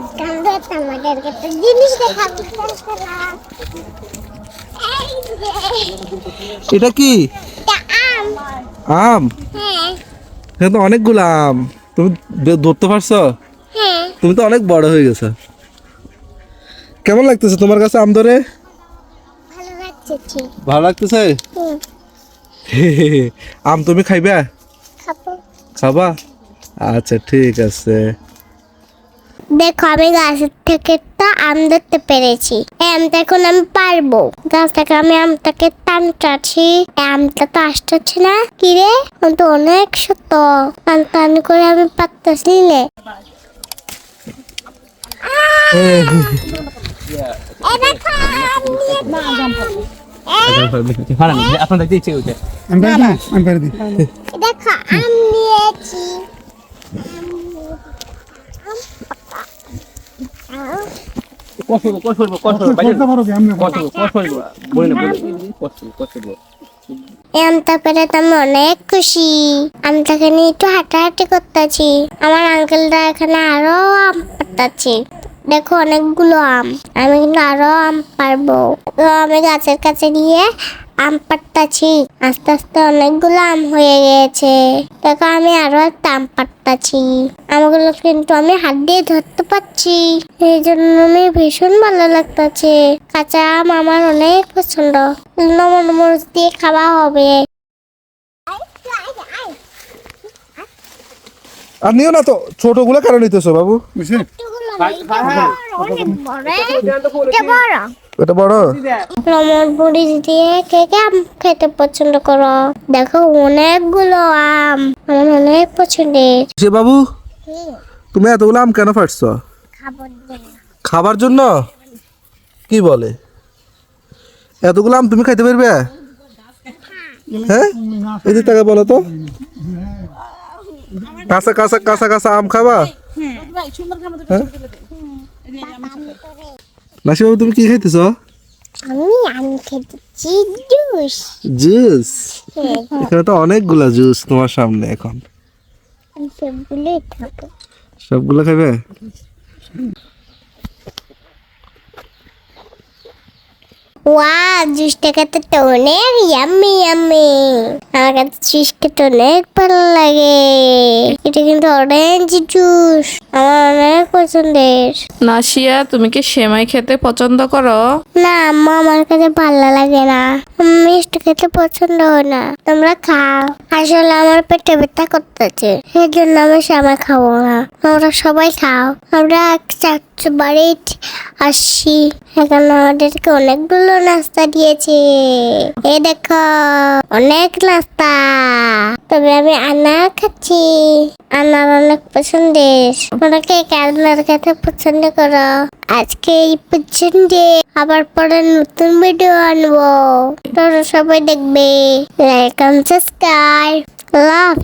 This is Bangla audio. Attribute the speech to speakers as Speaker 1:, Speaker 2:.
Speaker 1: আমাদেরকে একটা জিনিস দেখাবো
Speaker 2: এটা কি
Speaker 1: আম।
Speaker 2: আম?
Speaker 1: হ্যাঁ।
Speaker 2: তো অনেকগুলো আম। তুমি ধরতে পারছ?
Speaker 1: হ্যাঁ।
Speaker 2: তুমি তো অনেক বড় হয়ে গেছো। কেমন লাগতেছে তোমার কাছে আম ধরে?
Speaker 1: ভালো
Speaker 2: লাগতেছে? আম তুমি খাইবা?
Speaker 1: খাব।
Speaker 2: খাবা? আচ্ছা ঠিক আছে।
Speaker 1: দেখো আমি গাছের থেকে তো আম ধরতে পেরেছি। আমটা এখন আমি পারব। গাছ থেকে আমি আমটাকে টানটাছি। আমটা তো আসতেছে না। কিরে আমি তো অনেক শত টান টান করে আমি পারতেছি নে।
Speaker 3: আপনার দেখতে ইচ্ছে
Speaker 1: দেখো আম নিয়েছি।
Speaker 4: আমি
Speaker 1: আমি অনেক খুশি আমটাকে নিয়ে একটু হাঁটাহাঁটি করতেছি আমার আঙ্কেলরা এখানে আরও আম পাতাচ্ছি দেখো অনেকগুলো আম আমি কিন্তু আরও আম পারব আমি গাছের কাছে গিয়ে আম পাড়তাছি। আস্তে আস্তে অনেকগুলো আম হয়ে গেছে দেখো আমি আরও একটা আম পাড়তাছি। আমগুলো কিন্তু আমি হাত দিয়ে ধরতে পারছি। এই জন্য আমি ভীষণ ভালো লাগতেছে। কাঁচা আম আমার অনেক পছন্দ। লবণ মরিচ দিয়ে খাওয়া হবে।
Speaker 2: আর নিও না তো ছোটগুলো কেন নিতেছো বাবু?
Speaker 4: বুঝছে
Speaker 2: এটা বড়?
Speaker 1: মরিচ দিয়ে কে কে আম খেতে পছন্দ করো? দেখো অনেকগুলো আম। আমার অনেক পছন্দের।
Speaker 2: সে বাবু? তুমি এতগুলো আম কেন
Speaker 1: জন্য।
Speaker 2: খাবার জন্য? কি বলে? এতগুলো আম তুমি খাইতে পারবে? হ্যাঁ? এদিক থেকে বলো তো। কাঁচা কাঁচা কাঁচা কাঁচা আম খাবা? হ্যাঁ। নাসি বাবু তুমি কি খাইতেছ?
Speaker 1: আমি আমি খেতেছি জুস।
Speaker 2: জুস? এখানে তো অনেকগুলা জুস তোমার সামনে এখন।
Speaker 1: সবগুলো খাব।
Speaker 2: সবগুলো খাবে
Speaker 1: ওয়া জুসটা খেতে তো অনেক ইয়াম্মি ইয়াম্মি আমার কাছে জুস খেতে অনেক ভালো লাগে। এটা কিন্তু অরেঞ্জ জুস আমার অনেক পছন্দের।
Speaker 5: নাসিয়া তুমি কি সেমাই খেতে পছন্দ করো?
Speaker 1: না আম্মা আমার কাছে ভালো লাগে না। মিষ্টি খেতে পছন্দ হয় না। তোমরা খাও। আসলে আমার পেটে ব্যথা করতেছে। সেই জন্য আমি শ্যামা খাব না। তোমরা সবাই খাও। আমরা এক চারশো বাড়িতে আসছি। এখানে আমাদেরকে অনেকগুলো নাস্তা দিয়েছে। এ দেখো, অনেক নাস্তা। তবে আমি আনা খাচ্ছি। আনার অনেক পছন্দের। তোমরা কে আনার খেতে পছন্দ করো? আজকে এই পর্যন্ত আবার পরে নতুন ভিডিও আনব। তোরা সবাই দেখবে। লাইক সাবস্ক্রাইব লাভ